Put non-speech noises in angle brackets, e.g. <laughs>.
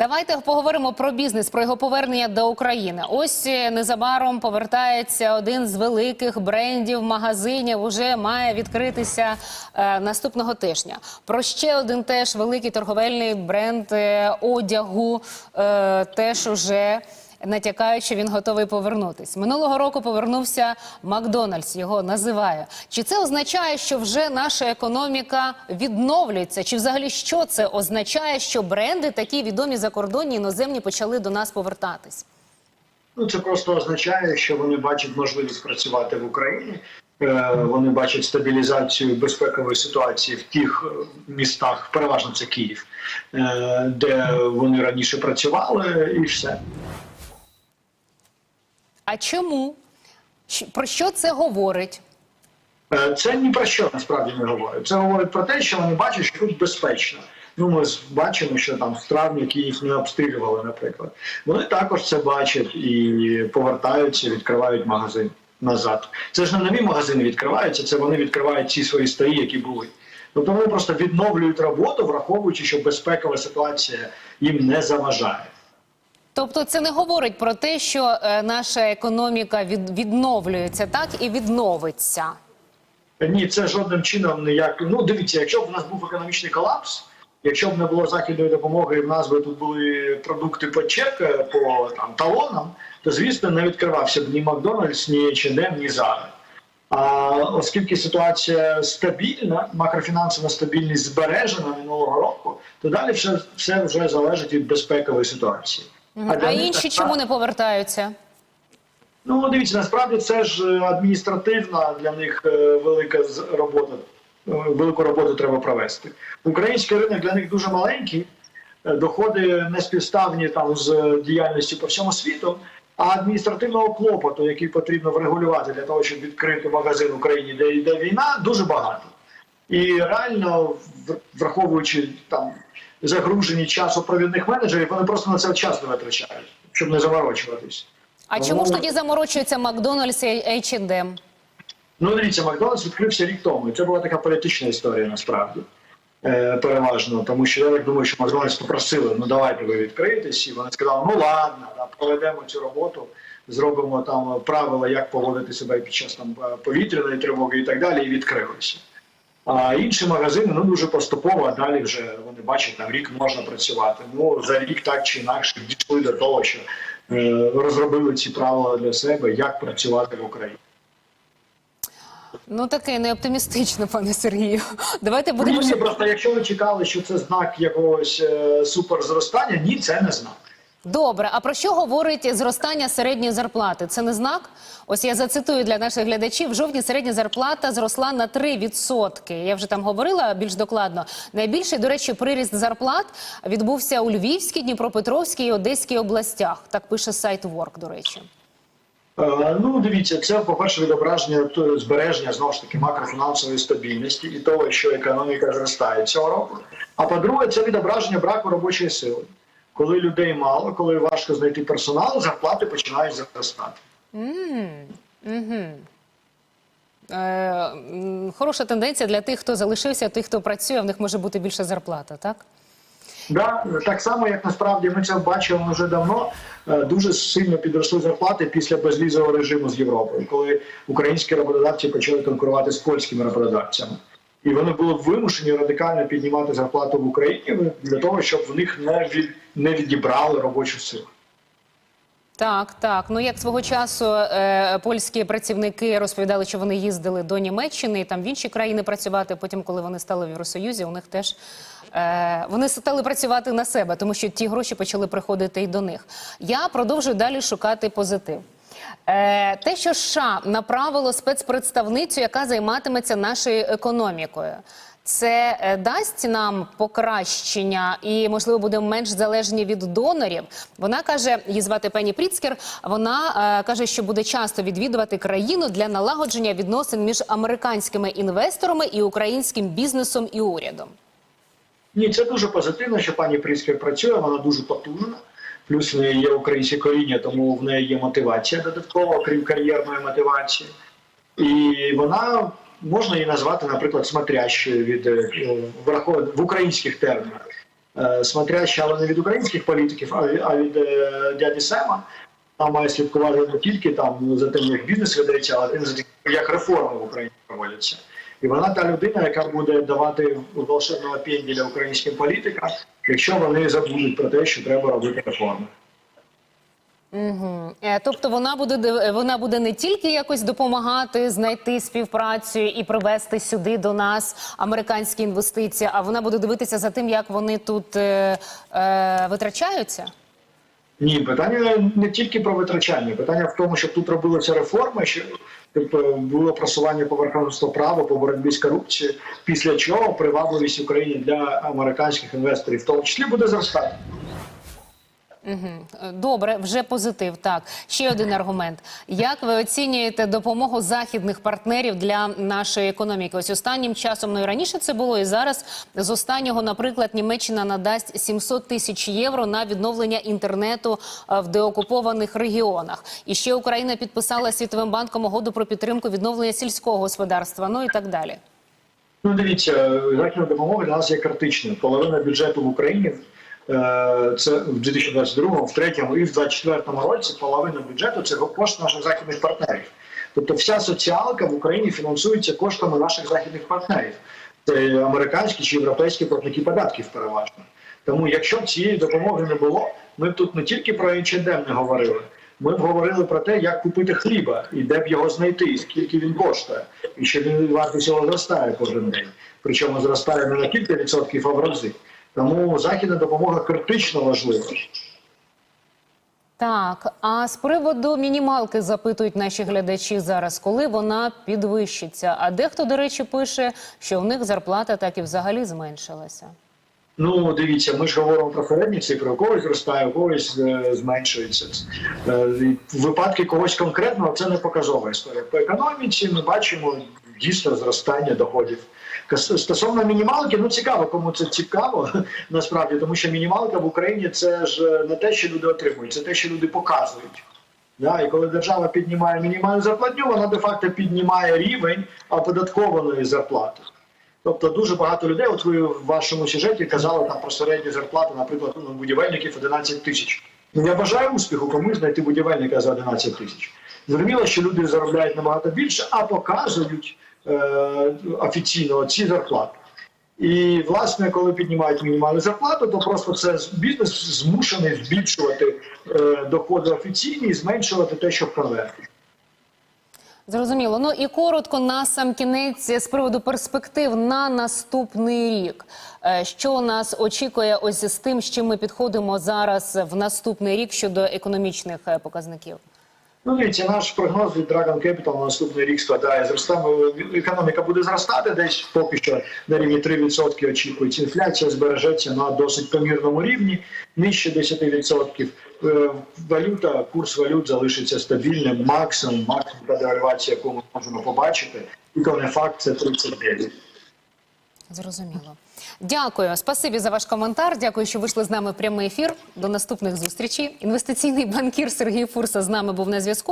Давайте поговоримо про бізнес, про його повернення до України. Ось е, незабаром повертається один з великих брендів магазинів. Уже має відкритися е, наступного тижня. Про ще один теж великий торговельний бренд е, одягу е, теж уже. Натякають, що він готовий повернутись. Минулого року повернувся Макдональдс. Його називає. Чи це означає, що вже наша економіка відновлюється? Чи взагалі що це означає, що бренди такі відомі закордонні іноземні почали до нас повертатись? Ну, це просто означає, що вони бачать можливість працювати в Україні. Е, Вони бачать стабілізацію безпекової ситуації в тих е, містах, переважно це Київ, е, де вони раніше працювали, і все. А чому? Про що це говорить? Е, Це ні про що насправді не говорить. Це говорить про те, що вони бачать, що тут безпечно. Ну, ми бачимо, що там в травні Київ не обстрілювали, наприклад. Вони також це бачать і повертаються, відкривають магазин назад. Це ж не нові магазини відкриваються, це вони відкривають ці свої старі, які були. Тобто вони просто відновлюють роботу, враховуючи, що безпекова ситуація їм не заважає. Тобто, це не говорить про те, що е, наша економіка від, відновлюється так і відновиться. Ні, це жодним чином ніяк. Ну дивіться, якщо б у нас був економічний колапс, якщо б не було західної допомоги, і в нас би тут були продукти по чек, е, по там талонам, то звісно не відкривався б ні Макдональдс, ні H&M, ні Zara. А оскільки ситуація стабільна, макрофінансова стабільність збережена минулого року, то далі все, все вже залежить від безпекової ситуації. А, інші так- чому не повертаються? Ну, дивіться, насправді це ж е, адміністративна для них е, велика робота. Е, Велику роботу треба провести. Український ринок для них дуже маленький, доходи не співставні там з діяльністю по всьому світу. А адміністративного клопоту, який потрібно врегулювати для того, щоб відкрити магазин в Україні, де йде війна, дуже багато. І реально, враховуючи там загружені часу провідних менеджерів, вони просто на це час не витрачають, щоб не заморочуватись. А чому ж тоді заморочується Макдональдс і H&M? Ну, дивіться, Макдональдс відкрився рік тому. І це була така політична історія насправді. Е, переважно, тому що я так думаю, що Макдональдс попросили, ну давайте ви відкриєтесь, і вони сказали, ну ладно, да, проведемо цю роботу, зробимо там правила, як поводити себе під час там повітряної тривоги і так далі, і відкрилися. А інші магазини ну дуже поступово, а далі вже вони бачать, там рік можна працювати. Ну за рік так чи інакше дійшли до того, що е, розробили ці правила для себе, як працювати в Україні. Ну таке не оптимістично, пане Сергію. Давайте будемо Ні, просто якщо ви чекали, що це знак якогось е, суперзростання, ні, це не знак. Добре. А про що говорить зростання середньої зарплати? Це не знак? Ось я зацитую для наших глядачів. В жовтні середня зарплата зросла на 3%. Я вже там говорила більш докладно. Найбільший, до речі, приріст зарплат відбувся у Львівській, Дніпропетровській і Одеській областях. Так пише сайт Work, до речі. Е, Ну, дивіться, це по-перше відображення то- збереження знову ж таки макрофінансової стабільності і того, що економіка зростає цього року. А по-друге, це відображення браку робочої сили. Коли людей мало, коли важко знайти персонал, зарплати починають зростати. Е, хороша тенденція для тих, хто залишився, тих, хто працює, в них може бути більша зарплата, так? Да, так само, як насправді ми це бачимо вже давно. е, Дуже сильно підросли зарплати після безвізового режиму з Європою, коли українські роботодавці почали конкурувати з польськими роботодавцями. І вони були вимушені радикально піднімати зарплату в Україні для того, щоб в них не від не відібрали робочу силу. Так, так. Ну як свого часу е, польські працівники розповідали, що вони їздили до Німеччини і там в інші країни працювати. Потім, коли вони стали в Євросоюзі, у них теж е, вони стали працювати на себе, тому що ті гроші почали приходити і до них. Я продовжую далі шукати позитив. Е, те, що США направило спецпредставницю, яка займатиметься нашою економікою. Це е, дасть нам покращення і, можливо, будемо менш залежні від донорів. Вона каже, її звати Пені Пріцкер. Вона е, каже, що буде часто відвідувати країну для налагодження відносин між американськими інвесторами і українським бізнесом і урядом. Ні, це дуже позитивно, що пані Пріскер працює, вона дуже потужна. Плюс в неї є українське коріння, тому в неї є мотивація додаткова, окрім кар'єрної мотивації. І вона можна її назвати, наприклад, смотрящою від е, в українських термінах. е, смотряща, але не від українських політиків, а від, е, дяді Сема. Вона має слідкувати не тільки там за тим, як бізнес ведеться, але за тим, як реформи в Україні проводяться. І вона та людина, яка буде давати волшебного пенділя українським політикам, якщо вони забудуть про те, що треба робити реформи. Угу. Тобто вона буде див- вона буде не тільки якось допомагати знайти співпрацю і привести сюди до нас американські інвестиції, а вона буде дивитися за тим, як вони тут е, е, витрачаються. Ні, питання не тільки про витрачання, питання в тому, щоб тут робилися реформи, що тобто було просування по верховенству права, по боротьбі з корупцією, після чого привабливість України для американських інвесторів, в тому числі буде зростати. Добре, вже позитив. Так, ще один аргумент. Як ви оцінюєте допомогу західних партнерів для нашої економіки? Ось останнім часом, ну і раніше це було, і зараз з останнього, наприклад, Німеччина надасть 700 тисяч євро на відновлення інтернету е, в деокупованих регіонах. І ще Україна підписала Світовим банком угоду про підтримку відновлення сільського господарства. Ну і так далі. Ну, дивіться, західна допомога для нас є критичною. Половина бюджету в Україні е, це в 2022, в третьому і в 2024 році половина бюджету це кошти наших західних партнерів. Тобто вся соціалка в Україні фінансується коштами наших західних партнерів. Це американські чи європейські платники податків переважно. Тому, якщо б цієї допомоги не було, ми б тут не тільки про H&M не говорили. Ми б говорили про те, як купити хліба і де б його знайти, скільки він коштує, і що він вартість його зростає кожен день. Причому зростає не на кілька відсотків, а в рази. Тому західна допомога критично важлива. Так, а з приводу мінімалки запитують наші глядачі зараз, коли вона підвищиться. А дехто, до речі, пише, що в них зарплата так і взагалі зменшилася. Ну, дивіться, ми ж говоримо про середні цифри, у когось зростає, у когось е, зменшується. Е, випадки когось конкретного це не показова історія. По економіці ми бачимо дійсно зростання доходів. Стосовно мінімалки, ну цікаво, кому це цікаво <laughs> насправді, тому що мінімалка в Україні це ж не те, що люди отримують, це те, що люди показують. Да, і коли держава піднімає мінімальну зарплатню, вона де-факто піднімає рівень оподаткованої зарплати. Тобто дуже багато людей, от ви в вашому сюжеті казали там про середню зарплату, наприклад, будівельників 11 тисяч. Я бажаю успіху комусь знайти будівельника за 11 тисяч. Зрозуміло, що люди заробляють набагато більше, а показують е, офіційно ці зарплати. І, власне, коли піднімають мінімальну зарплату, то просто це бізнес змушений збільшувати е, доходи офіційні і зменшувати те, що в. Зрозуміло. Ну і коротко на сам кінець з приводу перспектив на наступний рік. Е, Що нас очікує ось з тим, з чим ми підходимо зараз в наступний рік щодо економічних е, показників? Ну, дивіться, наш прогноз від Dragon Capital на наступний рік складає зростання. Економіка буде зростати десь поки що на рівні 3% очікується. Інфляція збережеться на досить помірному рівні, нижче 10%. Е, Валюта, курс валют залишиться стабільним. Максимум, максимум та девальвація, яку ми можемо побачити, і то не факт, це 39. Зрозуміло. Дякую, спасибі за ваш коментар. Дякую, що вийшли з нами в прямий ефір. До наступних зустрічей. Інвестиційний банкір Сергій Фурса з нами був на зв'язку.